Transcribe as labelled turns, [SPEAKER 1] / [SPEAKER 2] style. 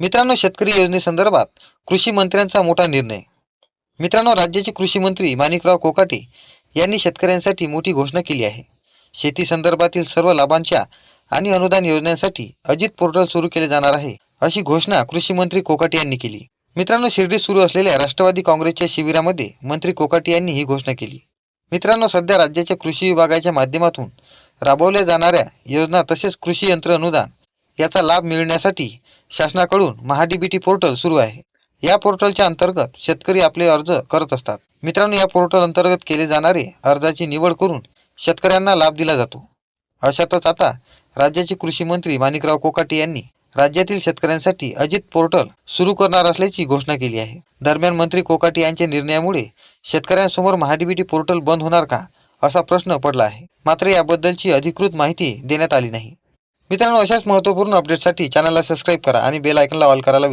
[SPEAKER 1] मित्रांनो शेतकरी योजनेसंदर्भात कृषी मंत्र्यांचा मोठा निर्णय. मित्रांनो राज्याचे कृषी मंत्री माणिकराव कोकाटे यांनी शेतकऱ्यांसाठी मोठी घोषणा केली आहे. शेती संदर्भातील सर्व लाभांच्या आणि अनुदान योजनांसाठी अजित पोर्टल सुरू केले जाणार आहे अशी घोषणा कृषी मंत्री कोकाटे यांनी केली. मित्रांनो शिर्डीत सुरू असलेल्या राष्ट्रवादी काँग्रेसच्या शिबिरामध्ये मंत्री कोकाटे यांनी ही घोषणा केली. मित्रांनो सध्या राज्याच्या कृषी विभागाच्या माध्यमातून राबवल्या जाणाऱ्या योजना तसेच कृषी यंत्र अनुदान याचा लाभ मिळण्यासाठी शासनाकडून महाडीबीटी पोर्टल सुरू आहे. या पोर्टलच्या अंतर्गत शेतकरी आपले अर्ज करत असतात. मित्रांनो या पोर्टल अंतर्गत केले जाणारे अर्जाची निवड करून शेतकऱ्यांना लाभ दिला जातो. अशातच आता राज्याचे कृषी मंत्री माणिकराव कोकाटे यांनी राज्यातील शेतकऱ्यांसाठी अजित पोर्टल सुरू करणार असल्याची घोषणा केली आहे. दरम्यान मंत्री कोकाटे यांच्या निर्णयामुळे शेतकऱ्यांसमोर महाडीबीटी पोर्टल बंद होणार का असा प्रश्न पडला आहे. मात्र याबद्दलची अधिकृत माहिती देण्यात आली नाही. मित्रांनो अशाच महत्त्वपूर्ण अपडेटसाठी चॅनलला सबस्क्राईब करा आणि बेल आयकनला ऑल करायला विसरू